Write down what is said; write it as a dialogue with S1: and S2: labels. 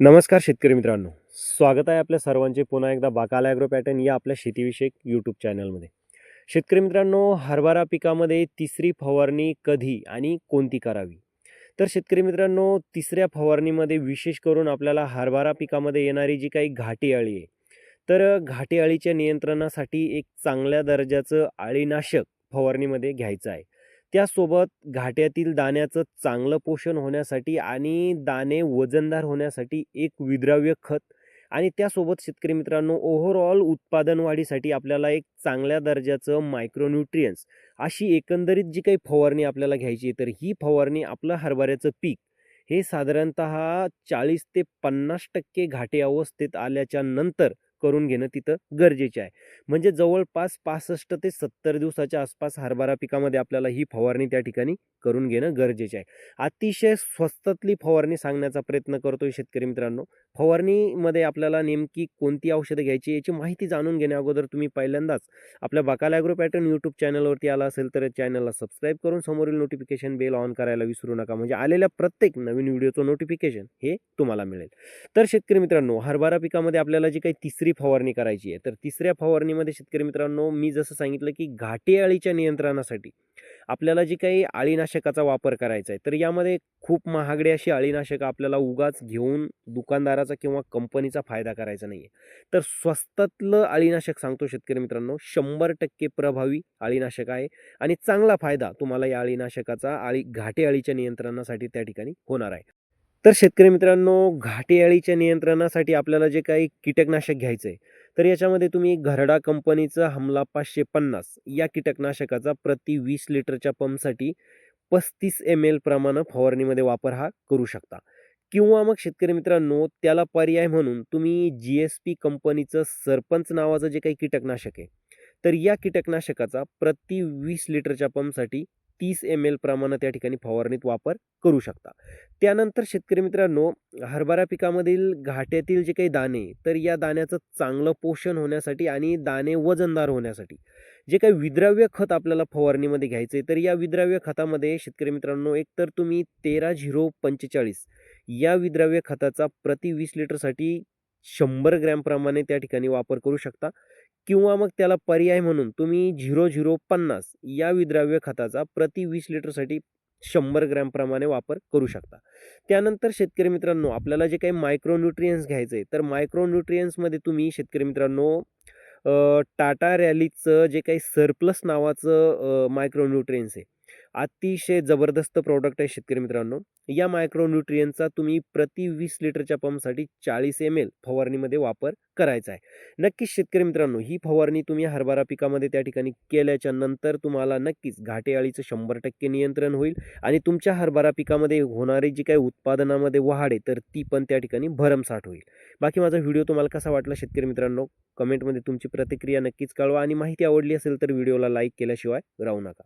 S1: नमस्कार शेतकरी मित्रांनो. स्वागत आहे आपल्या सर्वांचे पुन्हा एकदा बाकाला ॲग्रो पॅटर्न या आपल्या शेतीविषयक यूट्यूब चॅनलमध्ये. शेतकरी मित्रांनो हरभरा पिकामध्ये तिसरी फवारणी कधी आणि कोणती करावी? तर शेतकरी मित्रांनो तिसऱ्या फवारणीमध्ये विशेष करून आपल्याला हरभरा पिकामध्ये येणारी जी काही घाटी अळी आहे तर घाटी अळीच्या नियंत्रणासाठी एक चांगल्या दर्जाचं अळीनाशक फवारणीमध्ये घ्यायचं आहे. त्यासोबत घाट्यातील दाण्याचं चांगलं पोषण होण्यासाठी आणि दाणे वजनदार होण्यासाठी एक विद्राव्य खत. आणि त्यासोबत शेतकरी मित्रांनो ओव्हरऑल उत्पादन वाढीसाठी आपल्याला एक चांगल्या दर्जाचं मायक्रोन्युट्रियन्स अशी एकंदरीत जी काही फवारणी आपल्याला घ्यायची आहे तर ही फवारणी आपलं हरभऱ्याचं पीक हे साधारणत चाळीस ते पन्नास टक्के घाटे अवस्थेत आल्याच्यानंतर करून घेणं तिथं गरजेचे आहे. म्हणजे जवळपास पासष्ट ते सत्तर दिवसाच्या आसपास हरभरा पिकामध्ये आपल्याला ही फवारणी त्या ठिकाणी करून घेणं गरजेचे आहे. अतिशय स्वस्तातली फवारणी सांगण्याचा प्रयत्न करतोय शेतकरी मित्रांनो. फवारणीमध्ये आपल्याला नेमकी कोणती औषधं घ्यायची याची माहिती जाणून घेण्या अगोदर तुम्ही पहिल्यांदाच आपल्या बकाला ॲग्रो पॅटर्न यूट्यूब चॅनलवरती आला असेल तर चॅनलला सबस्क्राईब करून समोरील नोटिफिकेशन बेल ऑन करायला विसरू नका. म्हणजे आलेल्या प्रत्येक नवीन व्हिडिओचं नोटिफिकेशन हे तुम्हाला मिळेल. तर शेतकरी मित्रांनो हरभरा पिकामध्ये आपल्याला जी काही तिसरी फवारणी करायची आहे. तर तिसऱ्या फवारणीमध्ये शेतकरी मित्रांनो मी जसं सांगितलं की घाटे अळीच्या नियंत्रणासाठी आपल्याला जी काही अळीनाशकाचा वापर करायचा आहे तर यामध्ये खूप महागडी अशी अळीनाशकं आपल्याला उगाच घेऊन दुकानदाराचा किंवा कंपनीचा फायदा करायचा नाही आहे तर स्वस्तातलं अळीनाशक सांगतो शेतकरी मित्रांनो शंभर टक्के प्रभावी अळीनाशक आहे आणि चांगला फायदा तुम्हाला या अळीनाशकाचा अळी घाटे अळीच्या नियंत्रणासाठी त्या ठिकाणी होणार आहे. तर शेतकरी मित्रांनो घाटे अळीच्या नियंत्रणासाठी आपल्याला जे काही कीटकनाशक घ्यायचं आहे तर याच्यामध्ये तुम्ही घरडा कंपनीचं हमला पाचशे पन्नास या कीटकनाशकाचा प्रति वीस लिटरच्या पंपसाठी पस्तीस एम एल प्रमाणे फवारणीमध्ये वापर हा करू शकता. किंवा मग शेतकरी मित्रांनो त्याला पर्याय म्हणून तुम्ही जी एस पी कंपनीचं सरपंच नावाचं जे काही कीटकनाशक आहे तर या कीटकनाशकाचा प्रति वीस लिटरच्या पंपसाठी तीस एम एल प्रमाणात त्या ठिकाणी फवारणीत वापर करू शकता. त्यानंतर शेतकरी मित्रांनो हरभरा पिकामधील घाट्यातील जे काही दाणे तर या दाण्याचं चांगलं पोषण होण्यासाठी आणि दाणे वजनदार होण्यासाठी जे काही विद्राव्य खत आपल्याला फवारणीमध्ये घ्यायचं आहे तर या विद्राव्य खतामध्ये शेतकरी मित्रांनो एकतर तुम्ही तेरा झिरो पंचेचाळीस या विद्राव्य खताचा प्रति वीस लिटरसाठी शंभर ग्रॅमप्रमाणे त्या ठिकाणी वापर करू शकता. किंवा मग त्याला पर्याय म्हणून तुम्ही झिरो झिरो पन्नास या विद्राव्य खताचा प्रति वीस लिटरसाठी शंभर ग्रॅमप्रमाणे वापर करू शकता. त्यानंतर शेतकरी मित्रांनो आपल्याला जे काही मायक्रोन्युट्रियन्स घ्यायचं आहे तर मायक्रोन्युट्रियन्समध्ये तुम्ही शेतकरी मित्रांनो टाटा रॅलीचं जे काही सरप्लस नावाचं मायक्रोन्युट्रियन्स आहे अतिशय जबरदस्त प्रॉडक्ट आहे शेतकरी मित्रांनो. या मायक्रोन्युट्रियनचा तुम्ही प्रति वीस लिटरच्या पंपसाठी चाळीस एम एल फवारणीमध्ये वापर करायचा आहे. नक्कीच शेतकरी मित्रांनो ही फवारणी तुम्ही हरभरा पिकामध्ये त्या ठिकाणी केल्याच्यानंतर तुम्हाला नक्कीच घाटे अळीचं शंभर टक्के नियंत्रण होईल आणि तुमच्या हरभरा पिकामध्ये होणारी जी काही उत्पादनामध्ये वाढ आहे तर ती पण त्या ठिकाणी भरमसाठ होईल. बाकी माझा व्हिडिओ तुम्हाला कसा वाटला शेतकरी मित्रांनो? कमेंटमध्ये तुमची प्रतिक्रिया नक्कीच कळवा आणि माहिती आवडली असेल तर व्हिडिओला लाईक केल्याशिवाय राहू नका.